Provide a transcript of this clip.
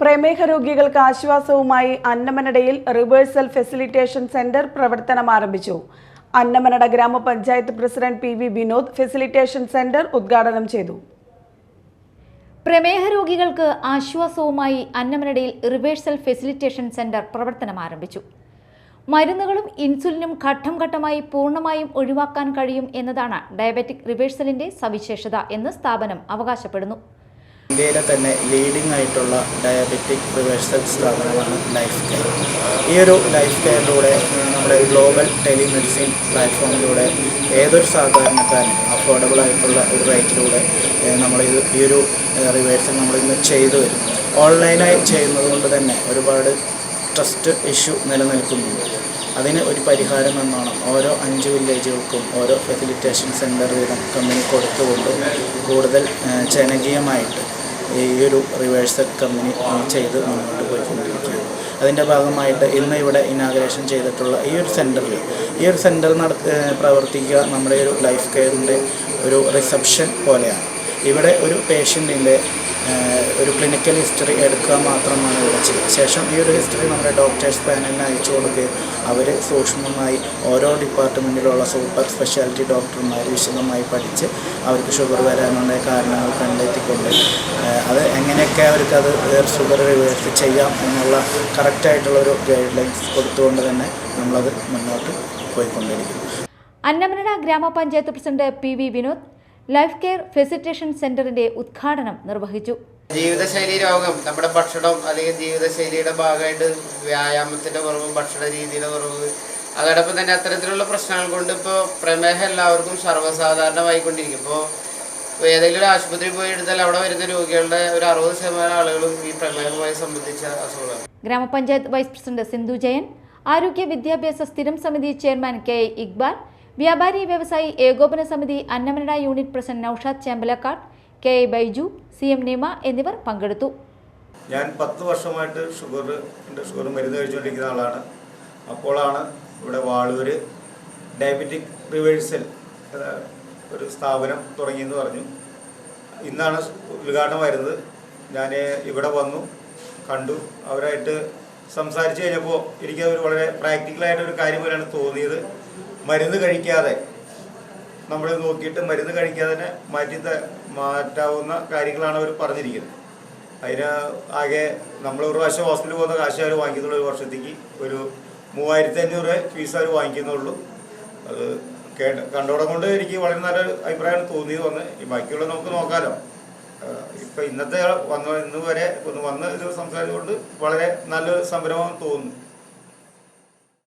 പ്രമേഹ രോഗികൾക്ക് ആശ്വാസവുമായി അന്നമനടയിൽ റിവേഴ്സൽ ഫെസിലിറ്റേഷൻ സെന്റർ പ്രവർത്തനം ആരംഭിച്ചു. അന്നമനട ഗ്രാമപഞ്ചായത്ത് president P V Vinod facilitation centre ഉദ്ഘാടനം ചെയ്തു. പ്രമേഹ രോഗികൾക്ക് ആശ്വാസവുമായി അന്നമനടയിൽ റിവേഴ്സൽ ഫെസിലിറ്റേഷൻ സെന്റർ പ്രവർത്തനം ആരംഭിച്ചു. മരുന്നുകളും ഇൻസുലിനും ഘട്ടം ഘട്ടമായി പൂർണമായും ഒഴിവാക്കാൻ കഴിയും എന്നതാണ് ഡയബറ്റിക് റിവേഴ്സലിന്റെ സവിശേഷത എന്ന് സ്ഥാപനം അവകാശപ്പെടുന്നു. ഇന്ത്യയിലെ തന്നെ ലീഡിംഗ് ആയിട്ടുള്ള ഡയബറ്റിക് റിവേഴ്സൽ സ്ഥാപനമാണ് ലൈഫ് കെയർ ഈ ഒരു ലൈഫ് കെയറിലൂടെ നമ്മുടെ ഗ്ലോബൽ ടെലിമെഡിസിൻ പ്ലാറ്റ്ഫോമിലൂടെ ഏതൊരു സാധാരണക്കാരനും അഫോർഡബിൾ ആയിട്ടുള്ള ഒരു റേറ്റിലൂടെ നമ്മൾ ഇത് ഈ ഒരു റിവേഴ്സൽ നമ്മൾ ഇന്ന് ചെയ്തു വരും. ഓൺലൈനായി ചെയ്യുന്നത് കൊണ്ട് തന്നെ ഒരുപാട് ട്രസ്റ്റ് ഇഷ്യൂ നിലനിൽക്കുന്നുണ്ട്. അതിന് ഒരു പരിഹാരം എന്നാണ് ഓരോ അഞ്ച് വില്ലേജുകൾക്കും ഓരോ ഫെസിലിറ്റേഷൻ സെന്റർ വീതം കമ്പനി കൊടുത്തുകൊണ്ട് കൂടുതൽ ജനകീയമായിട്ട് ഈ ഒരു റിവേഴ്സൽ കമ്പനി ചെയ്ത് മുന്നോട്ട് പോയിക്കൊണ്ടിരിക്കുകയാണ്. അതിന്റെ ഭാഗമായിട്ട് ഇന്ന് ഇവിടെ ഇനാഗ്രേഷൻ ചെയ്തിട്ടുള്ള ഈ ഒരു സെന്ററിൽ ഈ ഒരു സെന്റർ നട പ്രവർത്തിക്കുക നമ്മുടെ ഒരു ലൈഫ് കെയറിന്റെ ഒരു റിസപ്ഷൻ പോലെയാണ്. ഇവിടെ ഒരു പേഷ്യന്റിന്റെ ഒരു ക്ലിനിക്കൽ ഹിസ്റ്ററി എടുക്കുക മാത്രമാണ് ഇവിടെ ചെയ്യുക ശേഷം ഈ ഒരു ഹിസ്റ്ററി നമ്മുടെ ഡോക്ടേഴ്സ് പാനലിന് അയച്ചു കൊടുക്കുകയും അവർ സൂക്ഷ്മമായി ഓരോ ഡിപ്പാർട്ട്മെന്റിലുള്ള സൂപ്പർ സ്പെഷ്യാലിറ്റി ഡോക്ടർമാർ വിശദമായി പഠിച്ച് അവർക്ക് ഷുഗർ വരാനുള്ള കാരണങ്ങൾ കണ്ടെത്തിക്കൊണ്ട് അത് എങ്ങനെയൊക്കെ അവർക്ക് അത് ഷുഗർ റിവേഴ്സ് ചെയ്യാം എന്നുള്ള കറക്റ്റായിട്ടുള്ളൊരു ഗൈഡ് ലൈൻസ് കൊടുത്തുകൊണ്ട് തന്നെ നമ്മളത് മുന്നോട്ട് പോയിക്കൊണ്ടിരിക്കുന്നു. അന്നമനട ഗ്രാമപഞ്ചായത്ത് president P V Vinod life care facilitation സെന്ററിന്റെ ഉദ്ഘാടനം നിർവഹിച്ചു. ജീവിതശൈലി രോഗം നമ്മുടെ ഭക്ഷണം അല്ലെങ്കിൽ ജീവിതശൈലിയുടെ ഭാഗമായിട്ട് വ്യായാമത്തിന്റെ കുറവ് ഭക്ഷണ രീതിയുടെ കുറവ് അതോടൊപ്പം തന്നെ അത്തരത്തിലുള്ള പ്രശ്നങ്ങൾ കൊണ്ട് ഇപ്പോൾ പ്രമേഹം എല്ലാവർക്കും സർവസാധാരണമായിക്കൊണ്ടിരിക്കും. ഇപ്പോൾ ഏതെങ്കിലും ഒരു ആശുപത്രിയിൽ പോയി എടുത്താൽ അവിടെ വരുന്ന രോഗികളുടെ ഒരു അറുപത് ശതമാനം ആളുകളും ഈ പ്രമേഹവുമായി സംബന്ധിച്ച അസുഖമാണ് ഗ്രാമപഞ്ചായത്ത് വൈസ് പ്രസിഡന്റ് സിന്ധു ജയൻ ആരോഗ്യ വിദ്യാഭ്യാസ സ്ഥിരം സമിതി ചെയർമാൻ കെ ഇക്ബാൽ വ്യാപാരി വ്യവസായി ഏകോപന സമിതി Annamanada unit president Naushad Chembalakkad K A Baiju C M Nima എന്നിവർ പങ്കെടുത്തു. ഞാൻ പത്ത് വർഷമായിട്ട് ഷുഗർ ഷുഗർ മരുന്ന് കഴിച്ചുകൊണ്ടിരിക്കുന്ന ആളാണ്. അപ്പോഴാണ് ഇവിടെ വാളൂര് ഡയബറ്റിക് റിവേഴ്സൽ ഒരു സ്ഥാപനം തുടങ്ങിയെന്ന് പറഞ്ഞു. ഇന്നാണ് ഉദ്ഘാടനം വരുന്നത് ഞാൻ ഇവിടെ വന്നു കണ്ടു. അവരായിട്ട് സംസാരിച്ച് കഴിഞ്ഞപ്പോൾ എനിക്കതൊരു വളരെ പ്രാക്ടിക്കലായിട്ട് ഒരു കാര്യം പോലെയാണ് തോന്നിയത്. മരുന്ന് കഴിക്കാതെ. നമ്മൾ നോക്കിയിട്ട് മരുന്ന് കഴിക്കാതെ തന്നെ മാറ്റി മാറ്റാവുന്ന കാര്യങ്ങളാണ് അവർ പറഞ്ഞിരിക്കുന്നത്. അതിന് ആകെ നമ്മൾ ഒരു പ്രാവശ്യം ഹോസ്പിറ്റലിൽ പോകുന്ന കാശ് അവർ വാങ്ങിക്കുന്നുള്ളൂ ഒരു വർഷത്തേക്ക്. ഒരു മൂവായിരത്തി അഞ്ഞൂറ് ഫീസ് അവർ വാങ്ങിക്കുന്നുള്ളൂ. അത് കേട്ട കണ്ടോടം കൊണ്ട് എനിക്ക് വളരെ നല്ല അഭിപ്രായമാണ് തോന്നിയത് വന്ന്. ബാക്കിയുള്ള നമുക്ക് നോക്കാമല്ലോ ഇപ്പം ഇന്നത്തെ വന്ന ഇന്ന് വരെ ഒന്ന് വന്ന് സംസാരിച്ചുകൊണ്ട് വളരെ നല്ലൊരു സംരംഭം തോന്നുന്നു.